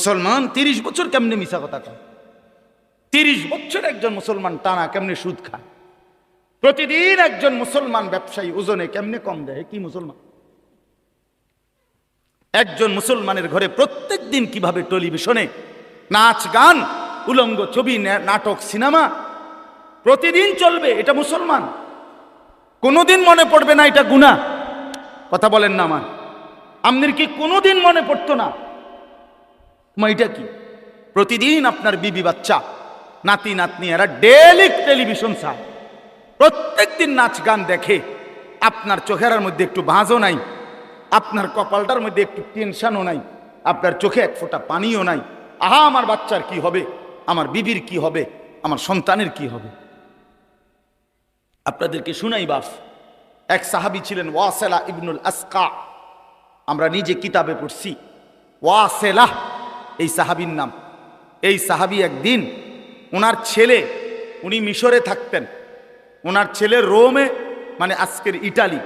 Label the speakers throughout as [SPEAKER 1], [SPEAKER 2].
[SPEAKER 1] মুসলমান, তিরিশ বছর কেমনে মিশা কথা কয়? তিরিশ বছর একজন মুসলমান টানা কেমনে সুদ খায়? প্রতিদিন একজন মুসলমান ব্যবসায়ী ওজনে কেমনে কম দেয়? কি মুসলমান? একজন মুসলমানের ঘরে প্রত্যেক দিন কীভাবে টেলিভিশনে নাচ, গান, উলঙ্গ ছবি নাটক, সিনেমা, প্রতিদিন চলবে, এটা মুসলমান। কোনোদিন মনে পড়বে না এটা গুণা কথা বলেন না আমার। আপনার কি কোনোদিন মনে পড়তো না? মা, এটা কি? প্রতিদিন আপনার বিবি বাচ্চা নাতি নাতনি এরা ডেলি টেলিভিশন চায়। প্রত্যেক দিন নাচ গান দেখে আপনার চোখের মধ্যে একটু ভাঁজও নাই আপনার কপালটার মধ্যে একটু টেনশনও নাই আপনার চোখে এক ফোঁটা পানিও নাই। আহা আমার বাচ্চার কি হবে? আমার বিবির কি হবে? আমার সন্তানের কি হবে? আপনাদেরকে শুনাই বাপ এক সাহাবি ছিলেন ওয়াসেলা ইবনুল আসকা। আমরা নিজে কিতাবে পড়ছি ওয়াসেলাহ এই সাহাবির নাম। এই সাহাবি একদিন ওনার ছেলে, উনি মিশরে থাকতেন। ওনার ছেলে রোমে মানে আজকের ইটালি।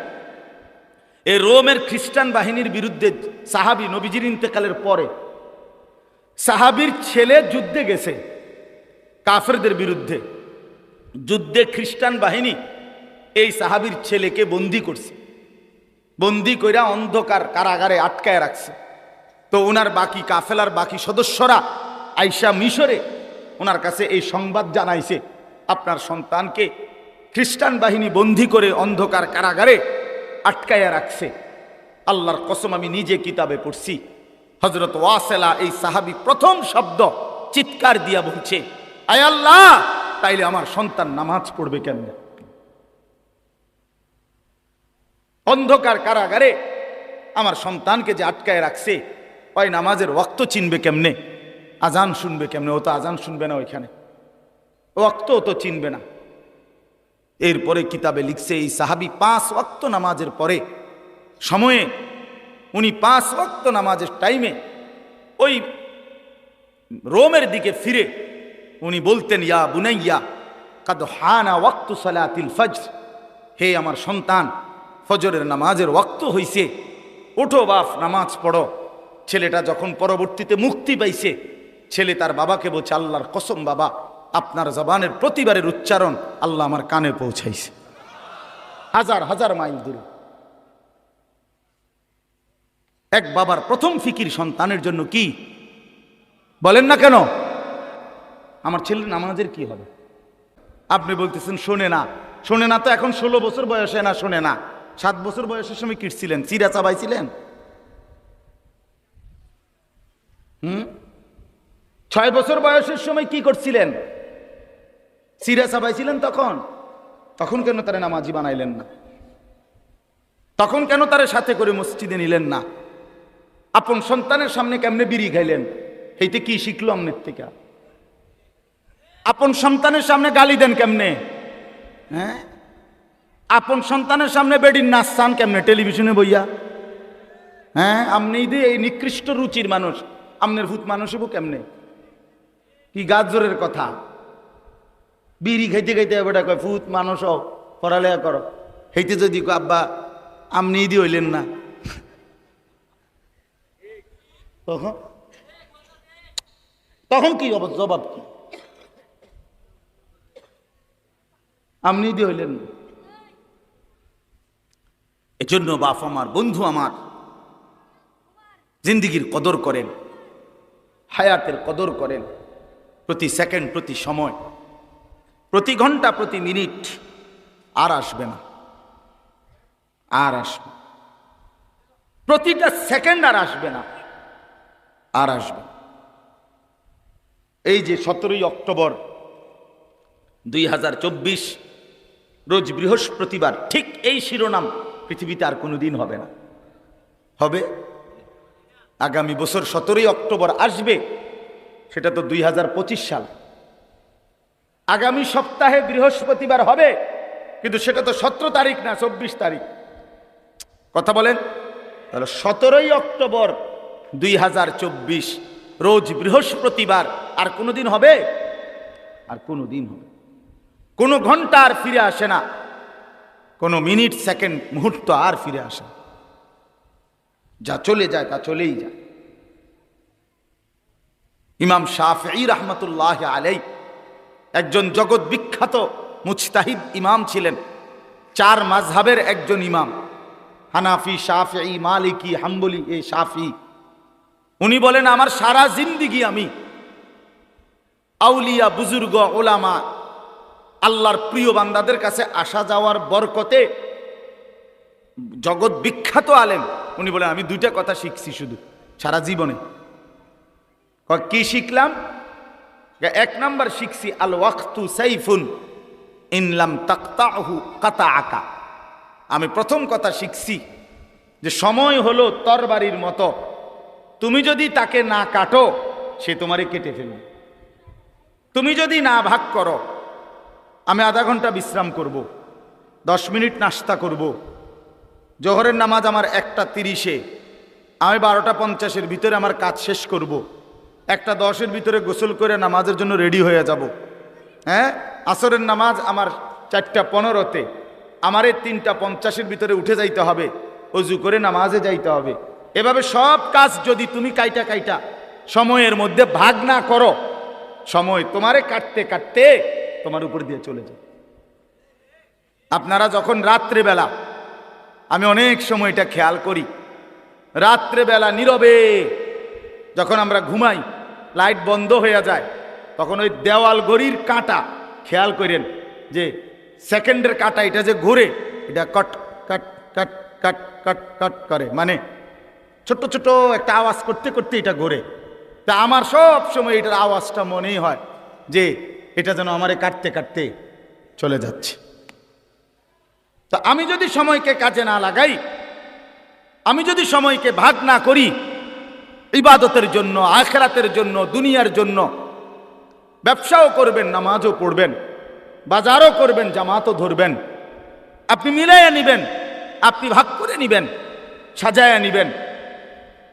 [SPEAKER 1] এই রোমের খ্রিস্টান বাহিনীর বিরুদ্ধে সাহাবি নবীজির ইন্তেকালের পরে সাহাবির ছেলে যুদ্ধে গেছে কাফেরদের বিরুদ্ধে। যুদ্ধে খ্রিস্টান বাহিনী এই সাহাবির ছেলেকে বন্দি করছে। বন্দি কইরা অন্ধকার কারাগারে আটকায় রাখছে। তো ওনার বাকি কাফেলার বাকি সদস্যরা আইসা মিশরে ওনার কাছে এই সংবাদ জানাইছে, আপনার সন্তানকে খ্রিস্টান বাহিনী বন্দি করে অন্ধকার কারাগারে আটকাইয়া রাখছে। আল্লাহর কসম আমি নিজে কিতাবে পড়ছি হজরত ওয়াসেলা এই সাহাবি প্রথম শব্দ চিৎকার দিয়া বলছে, আয় আল্লাহ, তাইলে আমার সন্তান নামাজ পড়বে কেন অন্ধকার কারাগারে আমার সন্তানকে যে আটকায় রাখছে ওই নামাজের ওক্ত চিনবে কেমনে? আজান শুনবে কেমনে? ও তো আজান শুনবে না ওইখানে। ওক্ত ও তো চিনবে না। এরপরে কিতাবে লিখছে, এই সাহাবি পাঁচ ওয়াক্ত নামাজের পরে সময়ে উনি পাঁচ ওয়াক্ত নামাজের টাইমে ওই রোমের দিকে ফিরে উনি বলতেন, ইয়া বুনাইয়া, কাদ হানা ওয়াক্তু সালাতিল ফজর। হে আমার সন্তান, ফজরের নামাজের ওয়াক্ত হইছে। ওঠো বাপ, নামাজ পড়ো। ছেলেটা যখন পরবর্তীতে মুক্তি পাইছে, ছেলে তার বাবাকে বলছে, আল্লাহর কসম বাবা, আপনার জবানের প্রতিবারের উচ্চারণ আল্লাহ আমার কানে পৌঁছাইছে। হাজার হাজার মাইল দূরে। এক বাবার প্রথম ফিকির সন্তানের জন্য কি? বলেন না কেন? আমার ছেলের নামাজের কি হবে? আপনি বলতেছেন, শোনে না। শোনে না তো এখন ষোলো বছর বয়সে না, শোনে না। সাত বছর বয়সের সময় কিটছিলেন চিরা চাবাইছিলেন? ছয় বছর বয়সের সময় কি করছিলেন? চিরা চাবাইছিলেন তখন? তখন কেন তারা নামাজি বানাইলেন না? তখন কেন তারা সাথে করে মসজিদে নিলেন না? আপন সন্তানের সামনে কেমনে বিড়ি খাইলেন? এইতে কি শিখলো আমনের থেকে? আপন সন্তানের সামনে গালি দেন কেমনে? হ্যাঁ? আপন সন্তানের সামনে বেডির নাচ চান কেমনে? টেলিভিশনে বইয়া? হ্যাঁ আপনি এই নিকৃষ্ট রুচির মানুষ। আমনের ভূত মানুষ হব কেমনে? কি গাজরের কথা? বিড়ি খাইতে খাইতে বেটা কয় ফুত মানুষ হও, পড়ালেখা করো। হেইতে যদি আব্বা আপনি দি হইলেন না। তখন? তখন কি জবাব কি? আমনি দি হইলেন না। এজন্য বাপ আমার, বন্ধু আমার, জিন্দিগির কদর করেন। হায়াতের কদর করেন প্রতি সেকেন্ড, প্রতি সময়, প্রতি ঘণ্টা, প্রতি মিনিট, আর আসবে না, আর আসবে প্রতিটা সেকেন্ড আর আসবে না, আর আসবে এই যে সতেরোই অক্টোবর দুই হাজার চব্বিশ, রোজ বৃহস্পতিবার, ঠিক এই শিরোনাম পৃথিবীতে আর কোনো দিন হবে না। হবে আগামী বছর সতেরোই অক্টোবর আসবে, সেটা তো দুই হাজার পঁচিশ সাল। আগামী সপ্তাহে বৃহস্পতিবার হবে, কিন্তু সেটা তো সতেরো তারিখ না, চব্বিশ তারিখ। কথা বলেন, তাহলে সতেরোই অক্টোবর দুই হাজার চব্বিশ, রোজ বৃহস্পতিবার, আর কোনো দিন হবে? আর কোনো দিন হবে। কোনো ঘণ্টা আর ফিরে আসে না। কোনো মিনিট, সেকেন্ড, মুহূর্ত আর ফিরে আসে না। যা চলে যায় তা চলেই যায়। ইমাম শাফি রহমতুল্লাহ আলাই একজন জগৎ বিখ্যাত মুজতাহিদ ইমাম ছিলেন। চার মাঝহাবের একজন ইমাম। হানাফি শাফি মালিকি, হাম্বলি, এ শাফি উনি বলেন, আমার সারা জিন্দিগি আমি আউলিয়া, বুজুর্গ, ওলামা, আল্লাহর প্রিয় বান্দাদের কাছে আসা যাওয়ার বরকতে জগৎ বিখ্যাত আলেম উনি বলেন আমি দুইটা কথা শিখছি শুধু, সারা জীবনে কি শিখলাম এক নাম্বার শিখছি আল ওয়াক্তু সাইফুন ইনলাম তাক্তাহু কাতা আকা আমি প্রথম কথা শিখছি যে, সময় হলো তরবারির মতো তুমি যদি তাকে না কাটো, সে তোমারে কেটে ফেলবে তুমি যদি না ভাগ করো, আমি আধা ঘণ্টা বিশ্রাম করব। দশ মিনিট নাস্তা করব। জোহরের নামাজ আমার একটা তিরিশে। আমি বারোটা পঞ্চাশের ভিতরে আমার কাজ শেষ করব। একটা দশের ভিতরে গোসল করে নামাজের জন্য রেডি হয়ে যাব। হ্যাঁ? আসরের নামাজ আমার চারটা পনেরোতে। আমার এই তিনটা পঞ্চাশের ভিতরে উঠে যাইতে হবে। অজু করে নামাজে যাইতে হবে। এভাবে সব কাজ যদি তুমি কাইটা কাইটা সময়ের মধ্যে ভাগ না করো, সময় তোমারে কাটতে কাটতে তোমার উপর দিয়ে চলে যায়। আপনারা যখন রাত্রেবেলা আমি অনেক সময় এটা খেয়াল করি। রাত্রেবেলা নীরবে যখন আমরা ঘুমাই, লাইট বন্ধ হয়ে যায়, তখন ওই দেওয়াল গড়ির কাঁটা খেয়াল করেন যে সেকেন্ডের কাঁটা এটা যে ঘুরে, এটা কট, কাট কাট কাট কাট কাট করে। মানে ছোট্ট ছোট একটা আওয়াজ করতে করতে এটা ঘোরে। তা আমার সব সময় এটার আওয়াজটা মনেই হয় যে এটা যেন আমারে কাটতে কাটতে চলে যাচ্ছে। তা আমি যদি সময়কে কাজে না লাগাই, আমি যদি সময়কে ভাগ না করি, ইবাদতের জন্য, আখেরাতের জন্য, দুনিয়ার জন্য, ব্যবসাও করবেন, নামাজও পড়বেন, বাজারও করবেন, জামাতও ধরবেন, আপনি মিলাইয়া নিবেন, আপনি ভাগ করে নিবেন সাজায়া নিবেন।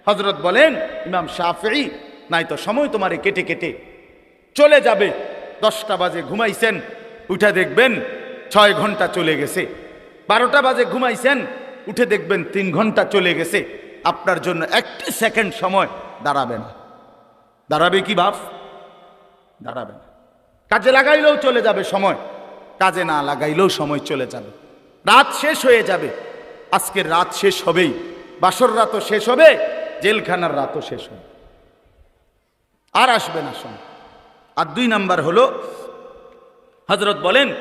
[SPEAKER 1] হজরত বলেন, ইমাম শাফি নাই তো সময় তোমারে কেটে কেটে। চলে যাবে, দশটা বাজে ঘুমাইছেন, উঠে দেখবেন ছয় ঘণ্টা চলে গেছে। বারোটা বাজে ঘুমাইছেন উঠে দেখবেন তিন ঘণ্টা চলে গেছে। আপনার জন্য একটি সেকেন্ড সময় দাঁড়াবে না। দাঁড়াবে কি ভাব দাঁড়াবে না। কাজে লাগাইলেও চলে যাবে সময়। কাজে না লাগাইলেও সময় চলে যাবে। রাত শেষ হয়ে যাবে। আজকের রাত শেষ হবেই। বাসর রাতও শেষ হবে জেলখানার রাতও শেষ হবে। আর আসবে না সময়। আর দুই নাম্বার হলো হজরত বলেন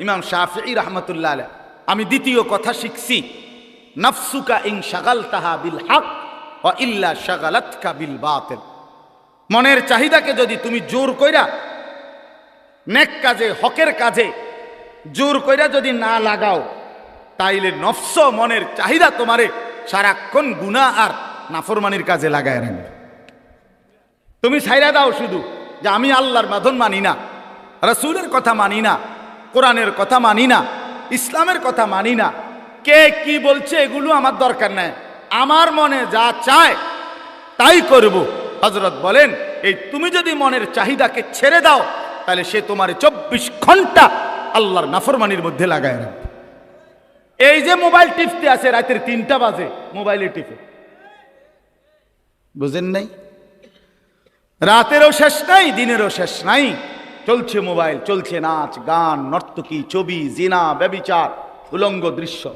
[SPEAKER 1] ইমাম শাহি রহমতুল্লাহ আলাইহ, আমি দ্বিতীয় কথা শিখছি। নফসুকা ইং শাগাল তাহা বিল হক ও ইল্লা শাগালাতকা বিল বাতিল মনের চাহিদাকে যদি তুমি জোর কইরা, নেক কাজে, হকের কাজে জোর কইরা যদি না লাগাও, তাইলে নফস মনের চাহিদা তোমারে সারাক্ষণ গুণা আর নাফরমানির কাজে লাগায় রাখবে। তুমি ছাইরা দাও শুধু যে আমি আল্লাহর মাধন মানি না, রসুলের কথা মানি না, কোরআনের কথা মানি না ইসলামের কথা মানি না। কে কি বলছে এগুলো আমার দরকার নাই। আমার মনে যা চায়, তাই করব। হজরত বলেন, এই তুমি যদি মনের চাহিদাকে ছেড়ে দাও, তাহলে সে তোমার চব্বিশ ঘণ্টা আল্লাহর নাফরমানির মধ্যে লাগায় রাখবে। এই যে মোবাইল টিপতে আছে, রাতের তিনটা বাজে, মোবাইলে টিপে। বুঝেন নাই? রাতেরও শেষ নাই, দিনেরও শেষ নাই। চলছে মোবাইল, চলছে নাচ, গান, নর্তকী, ছবি, জিনা, ব্যবিচার, উলঙ্গ দৃশ্য।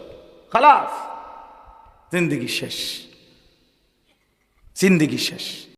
[SPEAKER 1] খালাস, জিন্দিগি শেষ। জিন্দিগি শেষ।